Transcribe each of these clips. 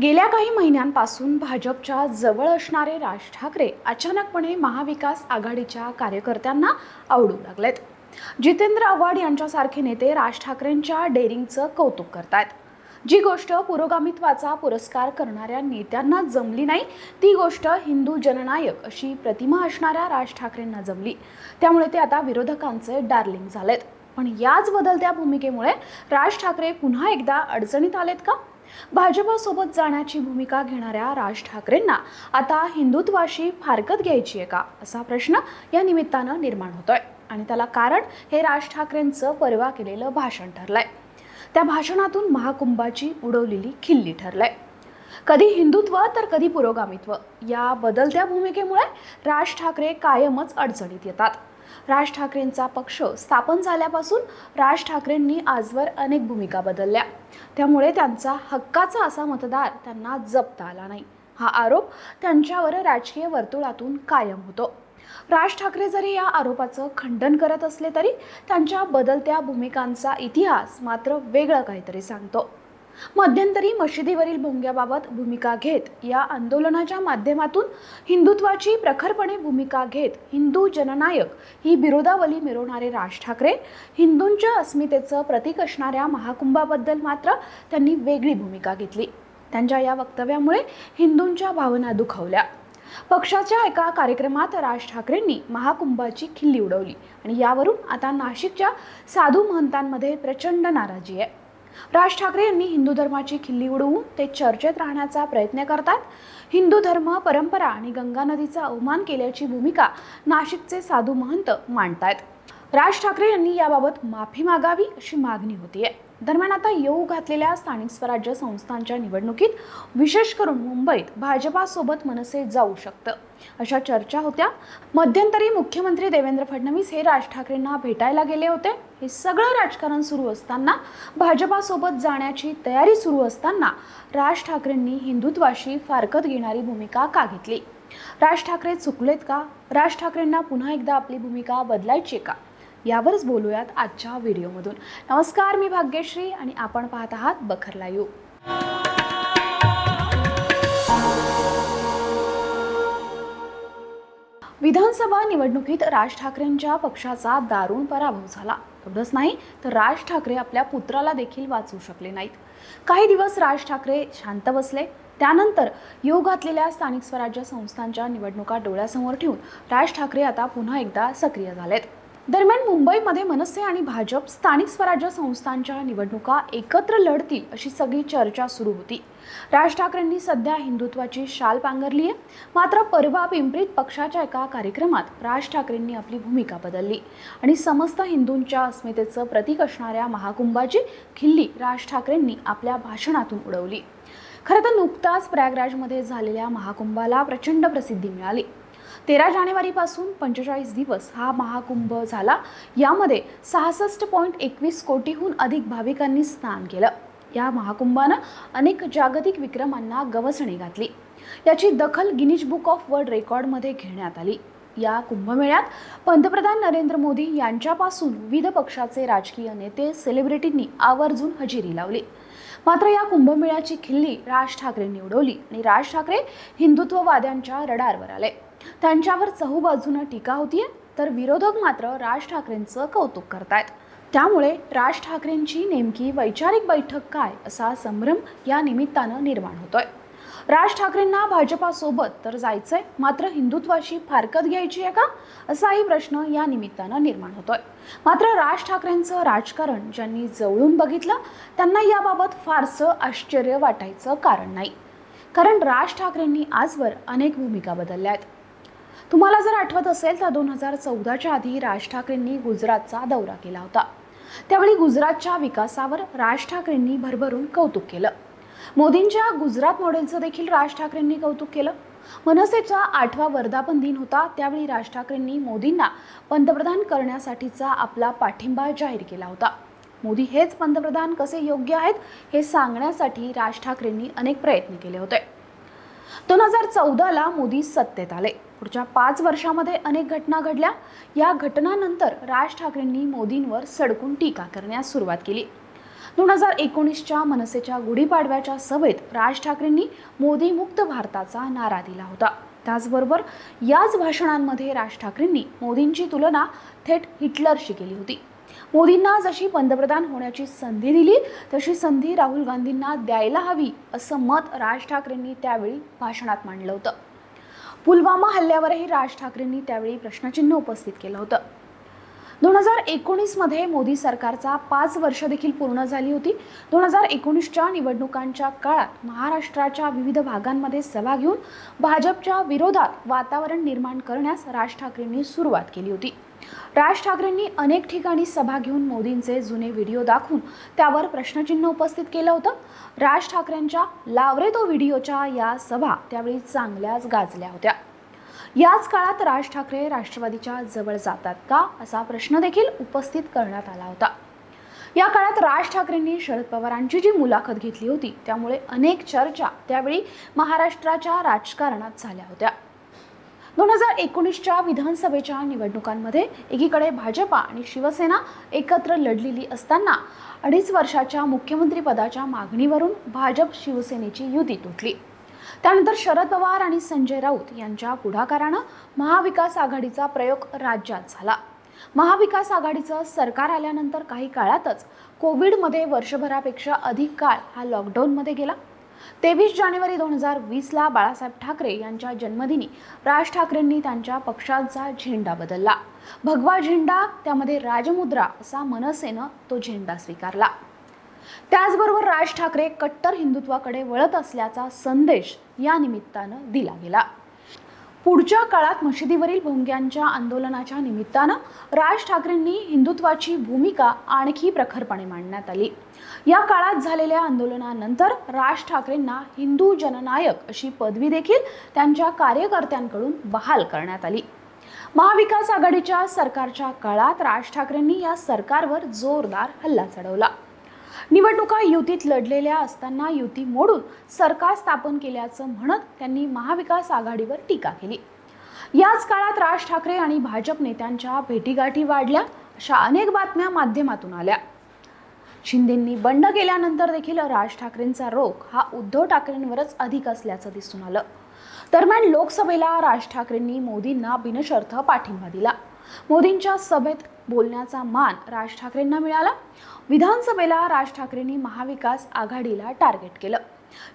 गेल्या काही महिन्यांपासून भाजपच्या जवळ असणारे राज ठाकरे अचानकपणे महाविकास आघाडीच्या कार्यकर्त्यांना आवडू लागलेत. जितेंद्र आव्हाड यांच्यासारखे नेते राज ठाकरेंच्या डेअरिंगचं कौतुक करतायत. जी गोष्ट पुरोगामित्वाचा पुरस्कार करणाऱ्या नेत्यांना जमली नाही ती गोष्ट हिंदू जननायक अशी प्रतिमा असणाऱ्या राज ठाकरेंना जमली. त्यामुळे ते आता विरोधकांचे डार्लिंग झालेत. पण याच बदलत्या भूमिकेमुळे राज ठाकरे पुन्हा एकदा अडचणीत आलेत का? भाजपासोबत जाण्याची भूमिका घेणाऱ्या राज ठाकरेंना आता हिंदुत्वाशी फारकत घ्यायची आहे का? असा प्रश्न या निमित्तानं निर्माण होतोय. आणि त्याला कारण हे राज ठाकरेंचं परवा केलेलं भाषण ठरलंय. त्या भाषणातून महाकुंभाची उडवलेली खिल्ली ठरलंय. कधी हिंदुत्व तर कधी पुरोगामित्व. या बदलत्या भूमिकेमुळे राज ठाकरे कायमच अडचणीत येतात. राज ठाकरेंचा पक्ष स्थापन झाल्यापासून राज ठाकरेंनी आजवर अनेक भूमिका बदलल्या. त्यामुळे त्यांचा हक्काचा असा मतदार त्यांना जपता आला नाही. हा आरोप त्यांच्यावर राजकीय वर्तुळातून कायम होतो. राज ठाकरे जरी या आरोपाचं खंडन करत असले तरी त्यांच्या बदलत्या भूमिकांचा इतिहास मात्र वेगळं काहीतरी सांगतो. मध्यंतरी मशिदीवरील भोंग्याबाबत भूमिका घेत या आंदोलनाच्या माध्यमातून हिंदुत्वाची प्रखरपणे भूमिका घेत हिंदू जननायक ही बिरोदावली मिरवणारे राज ठाकरे हिंदूंच्या अस्मितेचं प्रतीक असणाऱ्या महाकुंभाबद्दल मात्र त्यांनी वेगळी भूमिका घेतली. त्यांच्या या वक्तव्यामुळे हिंदूंच्या भावना दुखावल्या. पक्षाच्या एका कार्यक्रमात राज ठाकरेंनी महाकुंभाची खिल्ली उडवली आणि यावरून आता नाशिकच्या साधू महंतांमध्ये प्रचंड नाराजी आहे. राज ठाकरे यांनी हिंदू धर्माची खिल्ली उडवून ते चर्चेत राहण्याचा प्रयत्न करतात. हिंदू धर्म परंपरा आणि गंगा नदीचा अवमान केल्याची भूमिका नाशिकचे साधू महंत मांडतायत. राज ठाकरे यांनी याबाबत माफी मागावी अशी मागणी होतीये. दरम्यान आता येऊ घातलेल्या स्थानिक स्वराज्य संस्थांच्या निवडणुकीत विशेष करून मुंबईत भाजपासोबत मनसे जाऊ शकतं. अशा चर्चा होत्या. मध्यंतरी मुख्यमंत्री देवेंद्र फडणवीस हे राज ठाकरेंना भेटायला गेले होते. हे सगळं राजकारण सुरू असताना भाजपासोबत जाण्याची तयारी सुरू असताना राज ठाकरेंनी हिंदुत्वाशी फारकत घेणारी भूमिका का घेतली? राज ठाकरे चुकलेत का? राज ठाकरेंना पुन्हा एकदा आपली भूमिका बदलायची का? यावरच बोलूयात आजच्या व्हिडिओमधून. नमस्कार मी भाग्यश्री आणि आपण पाहत आहात बखर लाईव्ह. विधानसभा निवडणुकीत राज ठाकरेंच्या पक्षाचा दारुण पराभव झाला. एवढंच नाही तर राज ठाकरे आपल्या पुत्राला देखील वाचवू शकले नाहीत. काही दिवस राज ठाकरे शांत बसले. त्यानंतर योग घातलेल्या स्थानिक स्वराज्य संस्थांच्या निवडणुका डोळ्यासमोर ठेवून राज ठाकरे आता पुन्हा एकदा सक्रिय झालेत. दरम्यान मुंबईमध्ये मनसे आणि भाजप स्थानिक स्वराज्य संस्थांच्या निवडणुका एकत्र लढतील अशी सगळी चर्चा सुरू होती. राज ठाकरेंनी सध्या हिंदुत्वाची शाल पांघरली आहे. मात्र परवा पिंपरीत पक्षाच्या एका कार्यक्रमात राज ठाकरेंनी आपली भूमिका बदलली आणि समस्त हिंदूंच्या अस्मितेचं प्रतीक असणाऱ्या महाकुंभाची खिल्ली राज ठाकरेंनी आपल्या भाषणातून उडवली. खरं तर नुकताच प्रयागराजमध्ये झालेल्या महाकुंभाला प्रचंड प्रसिद्धी मिळाली. तेरा जानेवारीपासून पंचेचाळीस दिवस हा महाकुंभ झाला. यामध्ये सहासष्ट पॉईंट एकवीस कोटीहून अधिक भाविकांनी स्नान केलं. या महाकुंभानं अनेक जागतिक विक्रमांना गवसणी घातली. याची दखल गिनीज बुक ऑफ वर्ल्ड रेकॉर्डमध्ये घेण्यात आली. या कुंभमेळ्यात पंतप्रधान नरेंद्र मोदी यांच्यापासून विविध पक्षाचे राजकीय नेते सेलिब्रिटींनी आवर्जून हजेरी लावली. मात्र या कुंभमेळ्याची खिल्ली राज ठाकरेंनी उडवली आणि राज ठाकरे हिंदुत्ववाद्यांच्या रडारवर आले. त्यांच्यावर चहूबाजूनं टीका होतीये तर विरोधक मात्र राज ठाकरेंचं कौतुक करतायत. त्यामुळे राज ठाकरेंची नेमकी वैचारिक बैठक काय असा संभ्रम या निमित्तानं निर्माण होतोय. राज ठाकरेंना भाजपासोबत तर जायचंय मात्र हिंदुत्वाशी फारकत घ्यायची आहे का असाही प्रश्न या निमित्तानं निर्माण होतोय. मात्र राज ठाकरेंचं राजकारण ज्यांनी जवळून बघितलं त्यांना याबाबत फारसं आश्चर्य वाटायचं कारण नाही. कारण राज ठाकरेंनी आजवर अनेक भूमिका बदलल्या आहेत तुम्हाला जर आठवत असेल तर दोन हजार चौदाच्या आधी राज ठाकरेंनी गुजरातचा दौरा केला होता. त्यावेळी गुजरातच्या विकासावर राज ठाकरेंनी भरभरून कौतुक केलं. मोदींच्या गुजरात मॉडेलचं देखील राज ठाकरेंनी कौतुक केलं. मनसेचा आठवा वर्धापन दिन होता. त्यावेळी राज ठाकरेंनी मोदींना पंतप्रधान करण्यासाठीचा आपला पाठिंबा जाहीर केला होता. मोदी हेच पंतप्रधान कसे योग्य आहेत हे सांगण्यासाठी राज ठाकरेंनी अनेक प्रयत्न केले होते. दोन हजार चौदाला मोदी सत्तेत आले. पुढच्या पाच वर्षामध्ये अनेक घटना घडल्या. या घटनानंतर राज ठाकरेंनी मोदींवर सडकून टीका करण्यास सुरुवात केली. दोन हजार एकोणीसच्या मनसेच्या गुढीपाडव्याच्या सभेत राज ठाकरेंनी मोदी मुक्त भारताचा नारा दिला होता. त्याचबरोबर याच भाषणांमध्ये राज ठाकरेंनी मोदींची तुलना थेट हिटलरशी केली होती. मोदींना जशी पंतप्रधान होण्याची संधी दिली तशी संधी राहुल गांधींना द्यायला हवी असं मत राज ठाकरेंनी त्यावेळी भाषणात मांडलं होतं. पुलवामा हल्ल्यावरही राज ठाकरेंनी त्यावेळी प्रश्नचिन्ह उपस्थित केलं होतं. दोन हजार एकोणीसमध्ये मोदी सरकारचा पाच वर्ष देखील पूर्ण झाली होती. दोन हजार एकोणीसच्या निवडणुकांच्या काळात महाराष्ट्राच्या विविध भागांमध्ये सभा घेऊन भाजपच्या विरोधात वातावरण निर्माण करण्यास राज ठाकरेंनी सुरुवात केली होती. राज ठाकरेंनी अनेक ठिकाणी सभा घेऊन मोदींचे जुने व्हिडिओ दाखवून त्यावर प्रश्नचिन्ह उपस्थित केलं होतं. राज ठाकरेंच्या लावरे तो व्हिडिओच्या या सभा त्यावेळी चांगल्याच गाजल्या होत्या. याच काळात राज ठाकरे राष्ट्रवादीच्या जवळ जातात का असा प्रश्न देखील उपस्थित करण्यात आला होता. या काळात राज ठाकरेंनी शरद पवारांची जी मुलाखत घेतली होती त्यामुळे अनेक चर्चा त्यावेळी महाराष्ट्राच्या राजकारणात झाल्या होत्या. दोन हजार एकोणीसच्या विधानसभेच्या निवडणुकांमध्ये एकीकडे भाजपा आणि शिवसेना एकत्र लढलेली असताना अडीच वर्षाच्या मुख्यमंत्रीपदाच्या मागणीवरून भाजप शिवसेनेची युती तुटली. त्यानंतर शरद पवार आणि संजय राऊत यांच्या पुढाकारानं महाविकास आघाडीचा प्रयोग राज्यात झाला. महाविकास आघाडीचं सरकार आल्यानंतर काही काळातच कोविडमध्ये वर्षभरापेक्षा अधिक काळ हा लॉकडाऊनमध्ये गेला. तेवीस जानेवारी दोन हजार वीसला बाळासाहेब ठाकरे यांच्या जन्मदिनी राज ठाकरेंनी त्यांच्या पक्षाचा झेंडा बदलला. भगवा झेंडा त्यामध्ये राजमुद्रा असा मनसेनं तो झेंडा स्वीकारला. त्याचबरोबर राज ठाकरे कट्टर हिंदुत्वाकडे वळत असल्याचा संदेश या निमित्तानं दिला गेला. पुढच्या काळात मशिदीवरील भोंग्यांच्या आंदोलनाच्या निमित्तानं राज ठाकरेंनी हिंदुत्वाची भूमिका आणखी प्रखरपणे मांडण्यात आली. या काळात झालेल्या आंदोलनानंतर राज ठाकरेंना हिंदू जननायक अशी पदवी देखील त्यांच्या कार्यकर्त्यांकडून बहाल करण्यात आली. महाविकास आघाडीच्या सरकारच्या काळात राज ठाकरेंनी या सरकारवर जोरदार हल्ला चढवला. निवडणुका युतीत लढलेल्या असताना युती मोडून सरकार स्थापन केल्याचं म्हणत त्यांनी महाविकास आघाडीवर टीका केली. याच काळात राज ठाकरे आणि भाजप नेत्यांच्या भेटीगाठी वाढल्या अशा अनेक बातम्या माध्यमातून आल्या. शिंदेंनी बंड केल्यानंतर देखील राज ठाकरेंचा रोख हा उद्धव ठाकरेंवरच अधिक असल्याचं दिसून आलं. दरम्यान लोकसभेला राज ठाकरेंनी मोदींना बिनशर्त पाठिंबा दिला. मोदींच्या सभेत बोलण्याचा मान राज ठाकरेंना मिळाला. विधानसभेला राज ठाकरेंनी महाविकास आघाडीला टार्गेट केलं.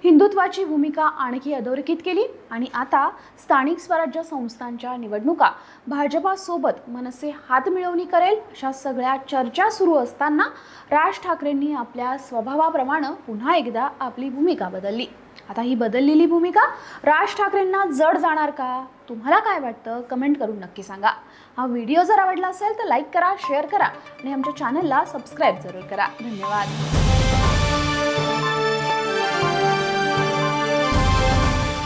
हिंदुत्वाची भूमिका आणखी अधोरेखित केली आणि आता स्थानिक स्वराज्य संस्थांच्या निवडणुका भाजपासोबत मनसे हातमिळवणी करेल अशा सगळ्या चर्चा सुरू असताना राज ठाकरेंनी आपल्या स्वभावाप्रमाणे पुन्हा एकदा आपली भूमिका बदलली. आता ही बदललेली भूमिका राज ठाकरेंना जड जाणार का? तुम्हाला काय वाटतं? कमेंट करून नक्की सांगा. हा व्हिडिओ जर आवडला असेल तर लाईक करा शेअर करा आणि आमच्या चॅनलला सबस्क्राईब जरूर करा. धन्यवाद.